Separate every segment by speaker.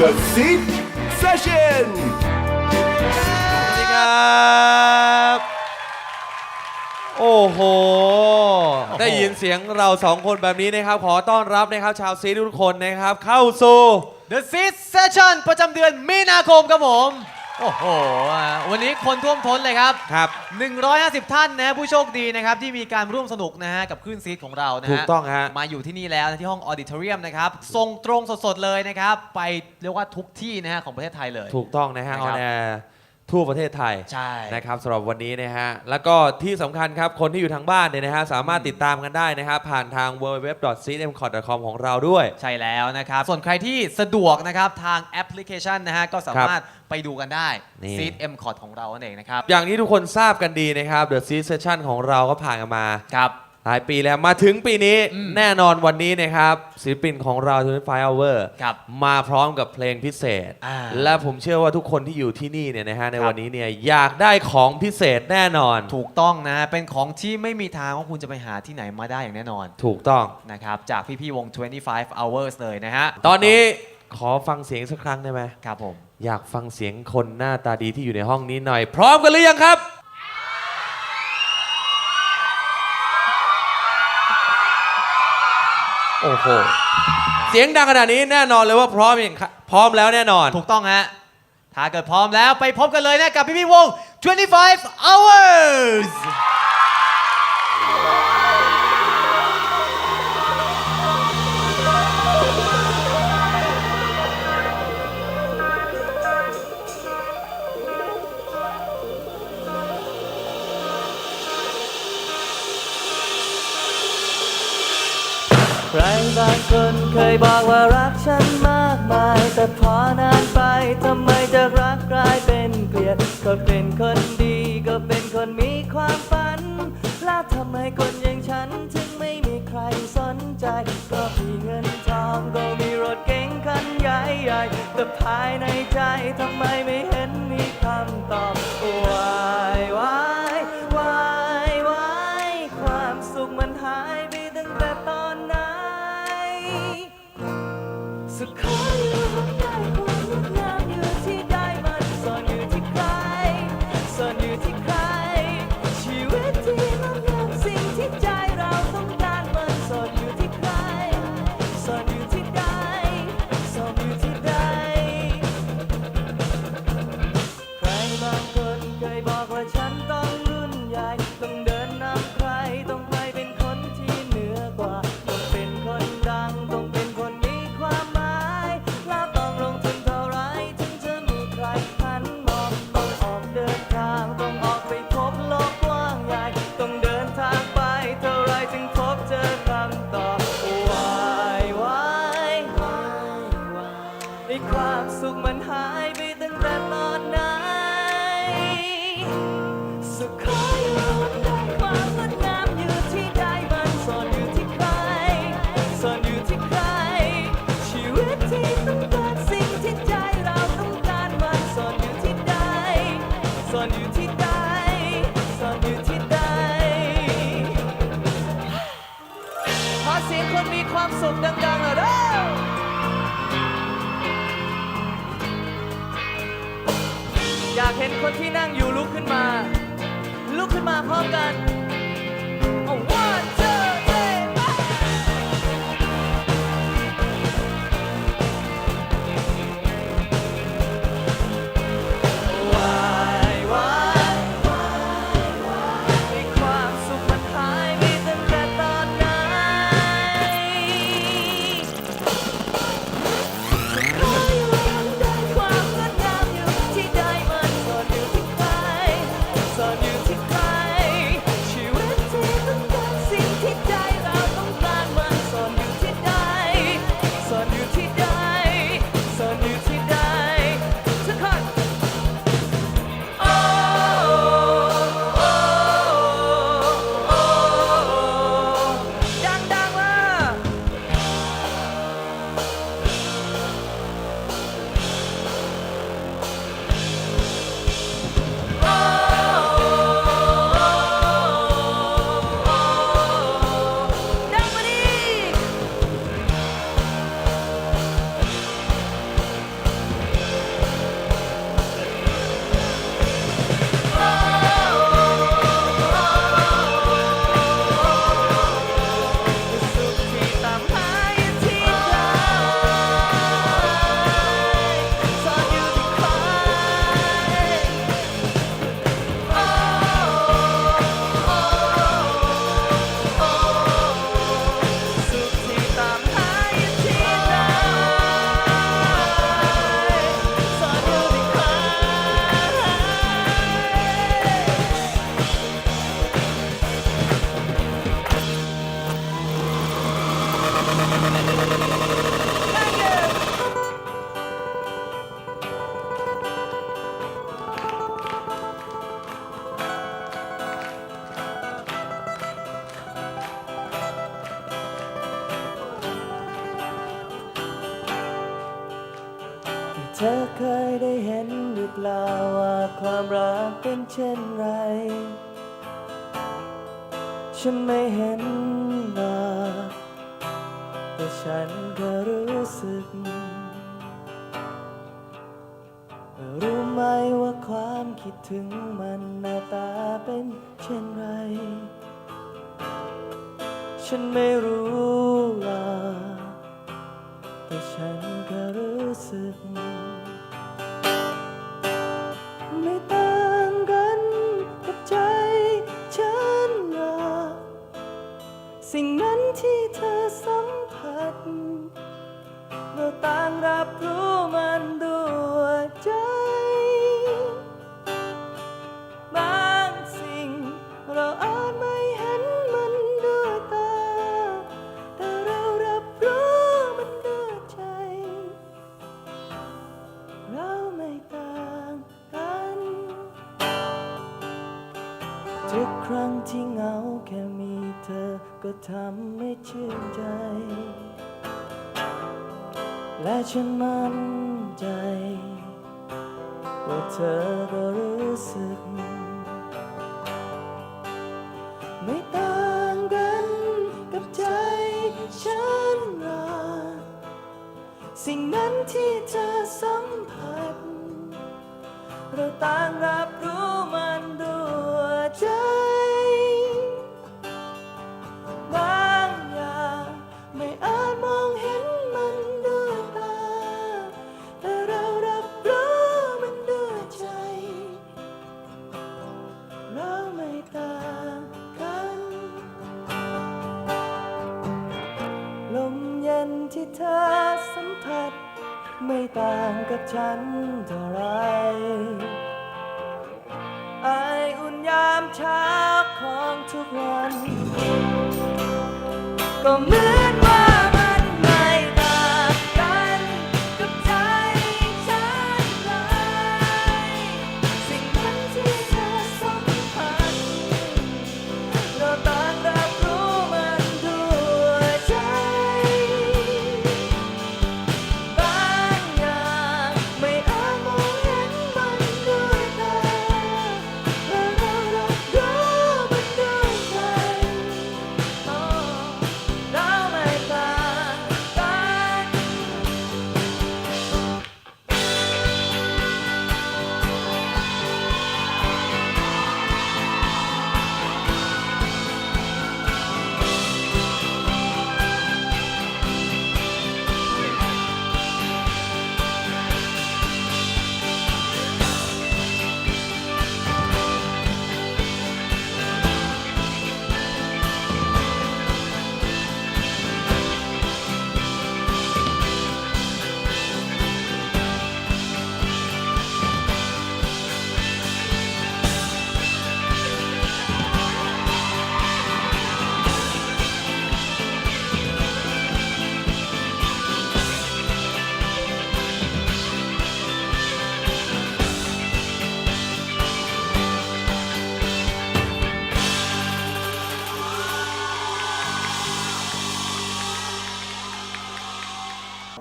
Speaker 1: The Seed Session
Speaker 2: สวัสดีครับ โอ้โห ได้ยินเสียงเราสองคนแบบนี้นะครับ ขอต้อนรับนะครับชาวซีทุกคนนะครับ เข้าสู่
Speaker 3: The Seed Session ประจำเดือนมีนาคมครับผม โอ้โหอะวันนี้คนท่วมท้นเลยครับ
Speaker 2: ครับ
Speaker 3: 150 ท่านนะผู้โชคดีนะครับ ที่มีการร่วมสนุกนะฮะกับคลื่นซีดของเรานะฮะ
Speaker 2: ถูกต้องฮะ
Speaker 3: มาอยู่ที่นี่แล้วนะที่ห้องออดิทอเรียมนะครับส่งตรงสดๆเลยนะครับ ไปเรียกว่าทุกที่นะฮะของประเทศไทยเลย
Speaker 2: ถูกต้องนะฮะ
Speaker 3: นะ
Speaker 2: อ
Speaker 3: ค
Speaker 2: อ
Speaker 3: รับ
Speaker 2: นแอร์ ทั่วประเทศไทย
Speaker 3: ใช่
Speaker 2: นะครับสำหรับวันนี้นะฮะแล้วก็ที่สำคัญครับคนที่อยู่ทางบ้านเนี่ยนะฮะสามารถติดตามกันได้นะครับผ่านทาง www.cmcot.com ของเราด้วย
Speaker 3: ใช่แล้วนะครับ ส่วนใครที่สะดวกนะครับทางแอปพลิเคชันนะฮะก็สามารถไปดูกันได้
Speaker 2: นี่
Speaker 3: Seed M c o t ของเรานั่นเองนะครับ
Speaker 2: อย่างที่ทุกคนทราบกันดีนะครับ The Seed Session ของเราก็ผ่านกันมา
Speaker 3: ครับ
Speaker 2: หลายปีแล้วมาถึงปีนี้
Speaker 3: อืม
Speaker 2: แน่นอนวันนี้นะครับศิลปินของเรา25 Hour
Speaker 3: ครับ
Speaker 2: มาพร้อมกับเพลงพิเศษ
Speaker 3: อ่า
Speaker 2: และผมเชื่อว่าทุกคนที่อยู่ที่นี่เนี่ยนะฮะใน
Speaker 3: ครับ
Speaker 2: วันนี้เนี่ยอยากได้ของพิเศษแน่นอน
Speaker 3: ถูกต้องนะ เป็นของที่ไม่มีทางว่าคุณจะไปหาที่ไหนมาได้อย่างแน่นอน
Speaker 2: ถูกต้อง
Speaker 3: นะครับจากพี่ๆวง 25 hours เลยนะฮะ
Speaker 2: ตอนนี้ขอฟังเสียงสักครั้งได้ไหม
Speaker 3: ครับผม
Speaker 2: อยากฟังเสียงคนหน้าตาดีที่อยู่ในห้องนี้หน่อย พร้อมกันหรือยังครับ โอ้โห เสียงดังขนาดนี้แน่นอนเลยว่าพร้อมอย่างพร้อมแล้วแน่นอน
Speaker 3: ถูกต้องฮะ ถ้าเกิดพร้อมแล้วไปพบกันเลยนะกับพี่พี่วง 25 hours
Speaker 4: คนเคยบอกว่ารักฉันมากมาย แต่พอนานไปทำไมจะรักกลายเป็นเกลียด ก็เป็นคนดีก็เป็นคนมีความฝัน แล้วทำไมคนอย่างฉันถึงไม่มีใครสนใจ ก็มีเงินทองก็มีรถเก๋งคันใหญ่ๆแต่ภายในใจทำไมไม่ ยบอ รู้ไหมว่าความคิดถึงมันหน้าตาเป็นเช่นไร ฉันไม่รู้หรอกแต่ฉันก็รู้สึก ไม่ต่างกันกับใจฉันหรอกสิ่งนั้นที่เธอสัมผัสเราต่างรับรู้ ที่เหงาแค่มีเธอก็ทำให้ชื่นใจ และฉันมั่นใจ ว่าเธอก็รู้สึก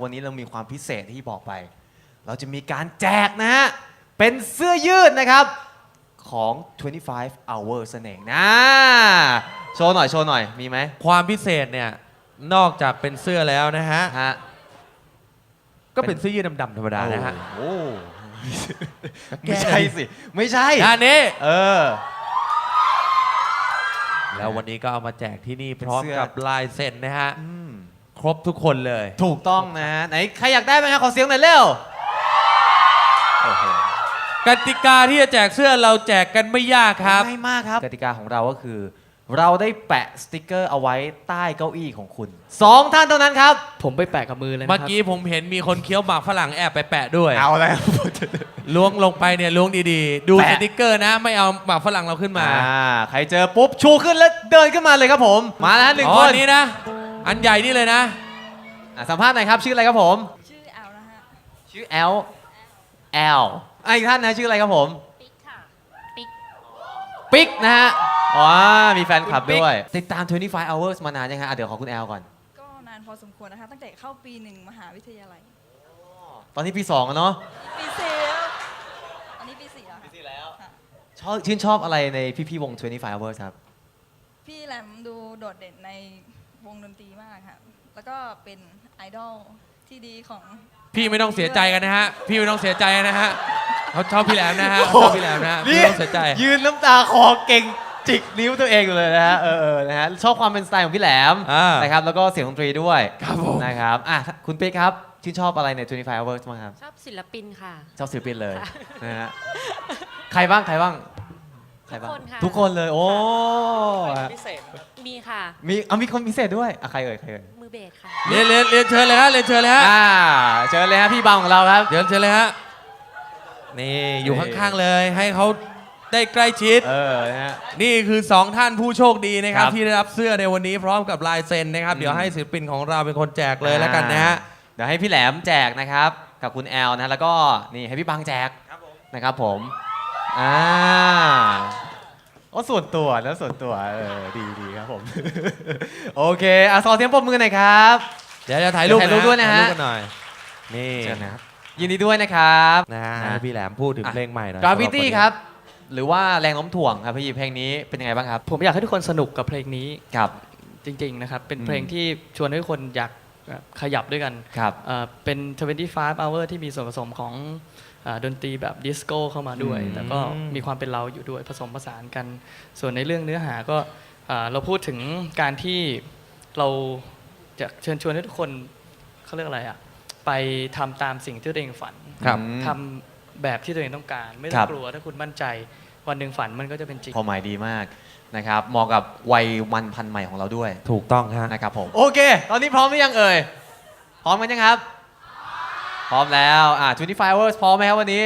Speaker 4: วันนี้เรามี
Speaker 3: ความพิเศษที่บอกไป เราจะมีการแจกนะฮะ เป็นเสื้อยืดนะครับของ 25 hours นั่นเองนะ โชว์หน่อย โชว์หน่อย มีไหม
Speaker 2: ความพิเศษเนี่ย นอกจากเป็นเสื้อแล้วนะฮะ
Speaker 3: ฮะ
Speaker 2: ก็เป็นเสื้อยืดดำๆธรรมดานะฮะ
Speaker 3: โอ้ไม่ใช่สิ ไม่ใช่
Speaker 2: อันนี้
Speaker 3: เออ
Speaker 2: แล้ววันนี้ก็เอามาแจกที่นี่
Speaker 3: เป็น
Speaker 2: พร้อม
Speaker 3: เสื้อ
Speaker 2: กับลายเซ็นนะฮะ
Speaker 3: อืม
Speaker 2: ครบทุกคนเลย
Speaker 3: ถูกต้องนะฮะไหนใครอยากได้ไหมฮะขอเสียงหน่อยเร็วโอ้โห
Speaker 2: กติกาที่จะแจกเสื้อเราแจกกันไม่ยากครับ
Speaker 3: ง่ายมากครับกติกาของเราก็คือ เราได้แปะสติกเกอร์เอาไว้ใต้เก้าอี้ของคุณสองท่านเท่านั้นครับ
Speaker 4: ผมไปแปะกับมือเลยนะค
Speaker 2: เมื่
Speaker 4: รั
Speaker 2: อบกี้ผมเห็นมีคนเคี้ยวหมากฝรั่งแอบไปแปะด้วย
Speaker 3: เอาแล้ว
Speaker 2: ล้วงลงไปเนี่ยล้วงดีๆ ดู
Speaker 3: แปะ
Speaker 2: สติกเกอร์นะ ไม่เอาหมากฝรั่งเราขึ้นมา
Speaker 3: อ่าใครเจอปุ๊บชูขึ้นแล้วเดินขึ้นมาเลยครับผม มาแล้วหนึ่ง
Speaker 2: อ๋
Speaker 3: ค
Speaker 2: อนอันนี้นะ อันใหญ่นี่เลยนะ
Speaker 3: อะสัมภาษณ์หน่อยครับ ชื่ออะไรครับผม
Speaker 5: ชื่อแอลนะฮะ
Speaker 3: ชื่อแอลแอลอีกท่านนะชื่ออะไรครับผม
Speaker 5: ปิ๊กค่ะ ปิ๊ก
Speaker 3: ปิ๊กนะฮะอ๋อมีแฟนคลับด้วย ติดตาม 25 hours มานานยังฮะอะเดี๋ยวขอคุณแอลก่อน
Speaker 5: ก็นานพอสมควรนะคะ ตั้งแต่เข้าปีหนึ่งมหาวิทยาลัย
Speaker 3: ตอนนี้ปี2แล้เนาะ
Speaker 5: ปีสี่อันนี้ปีสี่แล้ว
Speaker 3: ชอบชื่นชอบอะไรในพี่ๆวง 25 hours ครับ
Speaker 5: พี่แหลมดูโดดเด่นใน วงดนตรีมากค่ะ แล้วก็เป็นไอดอลที่ดีของ
Speaker 2: พี่ไม่ต้องเสียใจกันนะฮะ พี่ไม่ต้องเสียใจนะฮะเขาชอบพี่แหลมนะฮะเขาชอบพี่แหลมนะฮะพี่ไม่ต้องเสียใจ
Speaker 3: ยืนน้ำตาคอเก่งจิกนิ้วตัวเองอยู่เลยนะฮะเออเออนะฮะชอบความเป็นสไตล์ของพี่แหลม
Speaker 2: อ่าน
Speaker 3: นะครับแล้วก็เสียงดนตรีด้วย
Speaker 2: ครับผม
Speaker 3: นะครับอะคุณปิ๊กครับชื่นชอบอะไรใน25 hours บ้างครับ
Speaker 6: ชอบศิลปินค่ะ
Speaker 3: ชอบศิลปินเลย
Speaker 6: ค่ะ
Speaker 3: นะฮะใครบ้างใครบ้าง ใครบ้าง
Speaker 6: ทุกคนค่ะ
Speaker 3: ทุกคนเลย โอ้
Speaker 6: มีค่ะ
Speaker 3: มีเอามีคนพิเศษด้วยอะใครเอ่ยใครเอ่ย
Speaker 6: มือเบสค่ะ
Speaker 2: เรียนเรียนเรียนเชิญเลยฮะเรียนเชิญเลยฮะ
Speaker 3: อ่าเชิญเลยฮะพี่บางของเราครับ
Speaker 2: เดี๋ยวเชิญเลยฮะนี่อยู่ข้างๆเลยให้เขาได้ใกล้ชิด
Speaker 3: เออนะฮะ
Speaker 2: นี่คือ 2 ท่านผู้โชคดีนะครับ
Speaker 3: ครับ
Speaker 2: ที่ได้รับเสื้อในวันนี้พร้อมกับลายเซ็นนะครับ
Speaker 3: อืม
Speaker 2: เดี๋ยวให้ศิลปินของเราเป็นคนแจกเลยแล้วกันนะฮะ
Speaker 3: เดี๋ยวให้พี่แหลมแจกนะครับ กับคุณแอลนะแล้วก็นี่ให้พี่บางแจกนะครับผม อ่าก็ส่วนตัวแล้วส่วนตัวเออดีดีครับผม โอเคอะสอเสียงปรบมือหน่อยครับ
Speaker 2: เดี๋ยวจะถ่ายรูป
Speaker 3: ถ่ายรูปด้วยนะฮะ
Speaker 2: ถ่ายรูปกันหน่อย นี่
Speaker 3: เชิญนะครับยินดีด้วยนะครับ
Speaker 2: นะฮะ
Speaker 3: นะ
Speaker 2: ให้พี่แหลมพูดถึงเพลงใหม่หน่อย
Speaker 3: Gravity
Speaker 2: สำห
Speaker 3: ครับ หรือว่าแรงโน้มถ่วงครับพี่เพลงนี้เป็นยังไงบ้างครับ
Speaker 7: ผมอยากให้ทุกคนสนุกกับเพลงนี้
Speaker 3: ครับ
Speaker 7: จริง ๆ นะครับ เป็น
Speaker 3: อืม
Speaker 7: เพลงที่ชวนให้ทุกคนอยากแบบขยับด้วยกัน
Speaker 3: ครับ
Speaker 7: เอ่อเป็น 25 hour ที่มีส่วนผสมของเอ่อ ดนตรีแบบดิสโก้เข้ามาด้วย
Speaker 3: อืม
Speaker 7: แล้วก็มีความเป็นเราอยู่ด้วยผสมผสานกัน ส่วนในเรื่องเนื้อหาก็เอ่อเราพูดถึงการที่เราจะเชิญชวนให้ทุกคนเขาเรียกอะไรอะไปทำตามสิ่งที่ตัวเองฝัน
Speaker 2: ครับ
Speaker 3: อืม
Speaker 7: ทำแบบที่ตัวเองต้องการ ไม่ต้
Speaker 3: ค
Speaker 7: อ
Speaker 3: รั
Speaker 7: ง
Speaker 3: บ
Speaker 7: กลัวถ้าคุณมั่นใจ วันหนึ่งฝันมันก็จะเป็นจริง
Speaker 3: ความหมายดีมากนะครับเหมาะกับวัยวันพันใหม่ของเราด้วย
Speaker 2: ถูกต้องฮะ
Speaker 3: นะครับผมโอเค ตอนนี้พร้อมหรือยังเอ่ยพร้อมกันยังครับ พร้อมแล้วอ่า25 hours พร้อมไหมครับวันนี้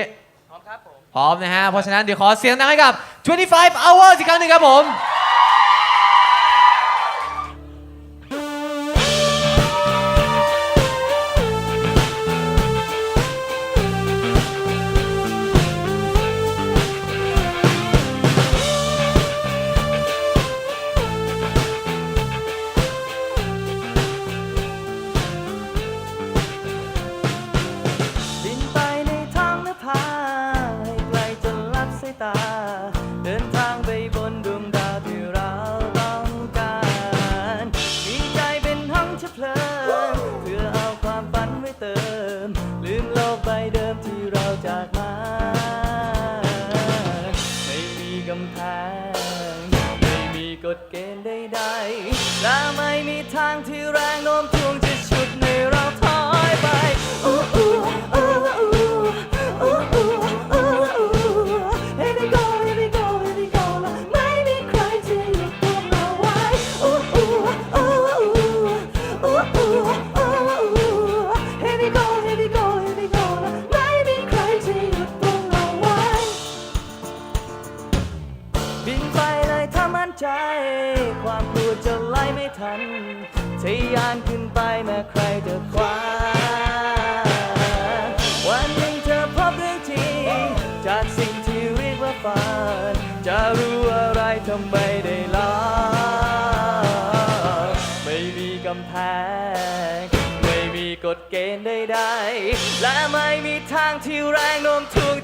Speaker 7: พร้อมครับผม
Speaker 3: พร้อมนะฮะ เพราะฉะนั้นเดี๋ยวขอเสียงดังให้กับ 25 hours อีกครั้งหนึ่งครับผมำ
Speaker 4: แพง ไม่มีกฎเกณฑ์ใดๆและไม่มีทางที่แรงโน้มถ่วง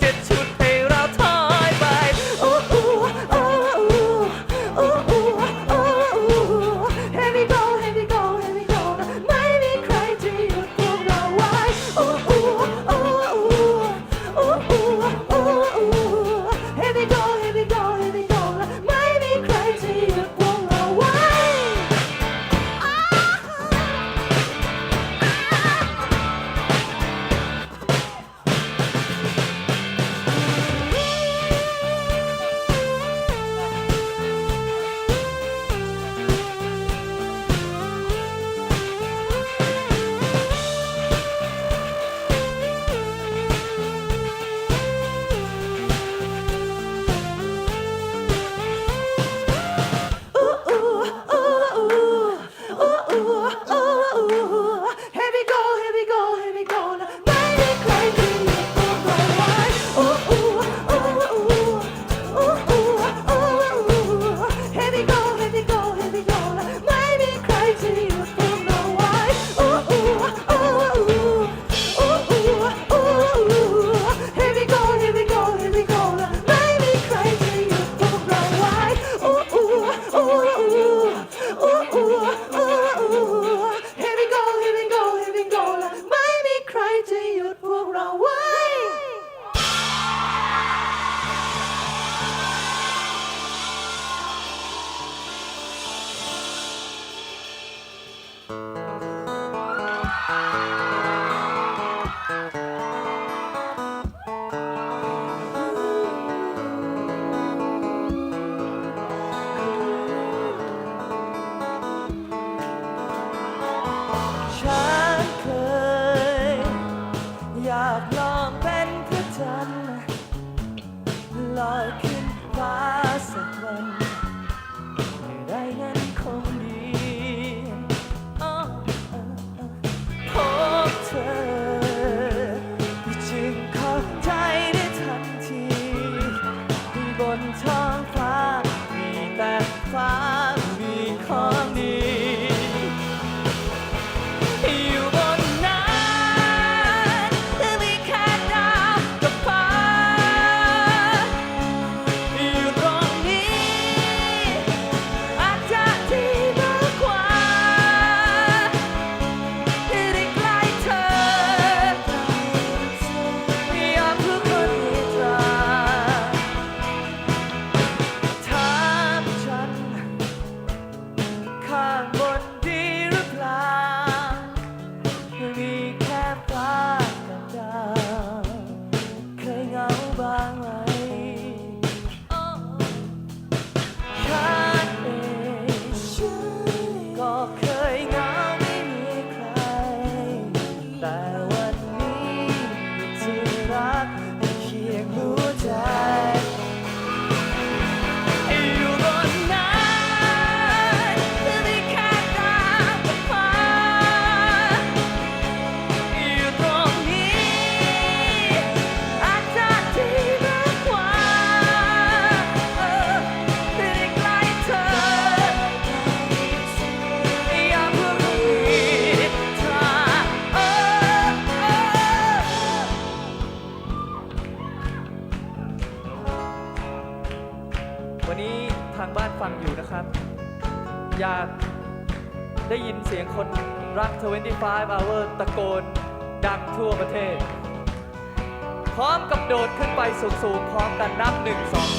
Speaker 4: สูงๆพร้อมกันนับ1 2 3 1 2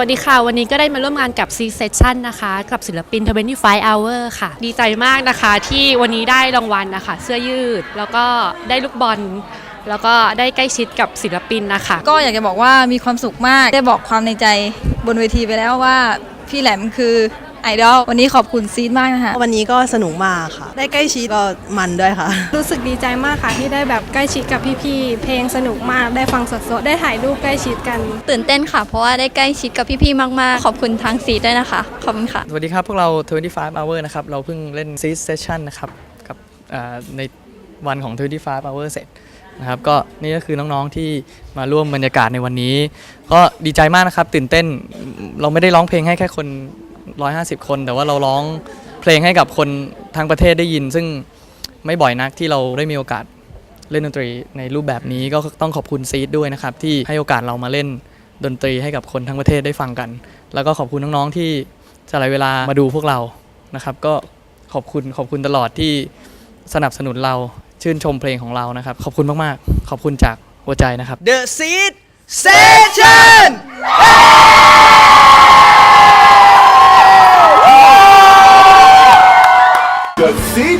Speaker 4: วั
Speaker 6: สดีค่ะ วันนี้ก็ได้มาร่วมงานกับ C Session นะคะ กับศิลปิน 25 Hour ค่ะ ดีใจมากนะคะที่วันนี้ได้รางวัลนะคะ เสื้อยืด แล้วก็ได้ลูกบอล แล้วก็ได้ใกล้ชิดกับศิลปินนะคะ
Speaker 5: ก็อยากจะบอกว่ามีความสุขมาก ได้บอกความในใจบนเวทีไปแล้วว่าพี่แหลมคือ ไอดอลวันนี้ขอบคุณซีดมากนะคะ
Speaker 8: วันนี้ก็สนุกมากค่ะ ได้ใกล้ชิดก็มันด้วยค่ะ
Speaker 9: รู้สึกดีใจมากค่ะที่ได้แบบใกล้ชิดกับพี่ๆ เพลงสนุกมาก ได้ฟังสดๆ ได้ถ่ายรูปใกล้ชิดกัน
Speaker 10: ตื่นเต้นค่ะ เพราะว่าได้ใกล้ชิดกับพี่ๆ มากๆ ขอบคุณทางซีดด้วยนะคะ ขอบคุณค่ะ
Speaker 7: สวัสดีครับ พวกเรา 25 hour นะครับ เราเพิ่งเล่น seed session นะครับ กับอ่าในวันของ 25 hour เสร็จนะครับ ก็นี่ก็คือน้องๆ ที่มาร่วมบรรยากาศในวันนี้ ก็ดีใจมากนะครับ ตื่นเต้น เราไม่ได้ร้องเพลงให้แค่คน 150 คน แต่ว่าเราร้องเพลงให้กับคนทั้งประเทศได้ยิน ซึ่งไม่บ่อยนักที่เราได้มีโอกาสเล่นดนตรีในรูปแบบนี้ก็ต้องขอบคุณซีดด้วยนะครับ ที่ให้โอกาสเรามาเล่นดนตรีให้กับคนทั้งประเทศได้ฟังกัน แล้วก็ขอบคุณน้องๆที่สลเวลามาดูพวกเรานะครับ ก็ขอบคุณขอบคุณตลอดที่สนับสนุนเราชื่นชมเพลงของเรานะครับ ขอบคุณมากๆ ขอบคุณจากหัวใจนะครับ
Speaker 3: The Seed Session
Speaker 1: The Seed Session